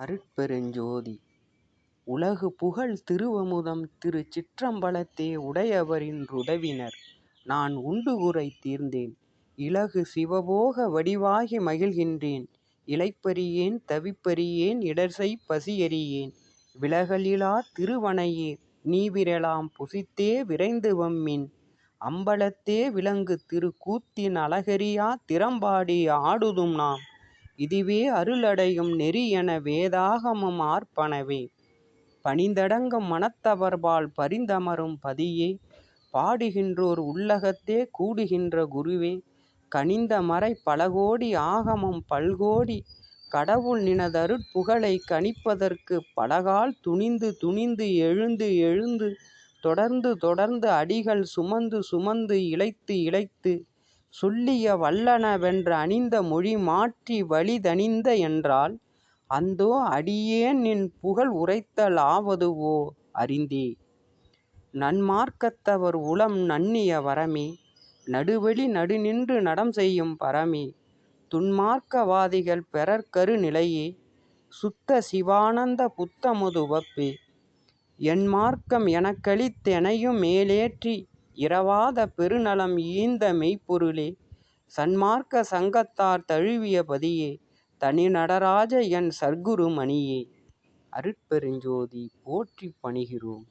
அருப்பெருஞ்சோதி உலகு புகழ் திருவமுதம் திருச்சிற்றம்பலத்தே உடையவரின் றுதவினர் நான் உண்டுகுறை தீர்ந்தேன். இலகு சிவபோக வடிவாகி மகிழ்கின்றேன். இளைப்பறியேன் தவிப்பறியேன் இடர்செய் பசியறியேன். விலகலிலா திருவனையே நீவிரலாம் புசித்தே விரைந்து வம்மின். அம்பலத்தே விளங்கு திருக்கூத்தின் அழகரியா திறம்பாடி ஆடுதும் நாம். இதுவே அருளடையும் நெறி என வேதாகமம் ஆர்ப்பனவே. பணிந்தடங்கும் மனத்தவர்பால் பரிந்தமரும் பதியே. பாடுகின்றோர் உள்ளகத்தே கூடுகின்ற குருவே. கனிந்தமறை பலகோடி ஆகமம் பல்கோடி. கடவுள் நினதருட்புகழைக் கணிப்பதற்குப் பலகால் துணிந்து துணிந்து எழுந்து எழுந்து. தொடர்ந்து தொடர்ந்து அடிகள் சுமந்து சுமந்து இளைத்து இளைத்து சொல்லிய வல்லனவென்று அணிந்த மொழி மாற்றி வழிதணிந்த என்றால் அந்தோ அடியேன்நின் புகழ் உரைத்தல் ஆவதுவோ அறிந்தே. நன்மார்க்கத்தவர் உளம் நண்ணிய வரமே நடுவழி நடுநின்று நடம்செய்யும் பரமே துன்மார்க்க வாதிகள் பெறற்கரு நிலையே சுத்த சிவானந்த புத்தமுது வப்பே.. என்மார்க்கம் எனக்களித் தெனையு மேலேற்றி இரவாத பெருநலம் ஈந்த மெய்ப்பொருளே சன்மார்க்க சங்கத்தார் தழுவிய பதியே தனி நடராஜ என் சற்குரு மணியே. அருட்பெருஞ்சோதி போற்றிப் பணிகிறோம்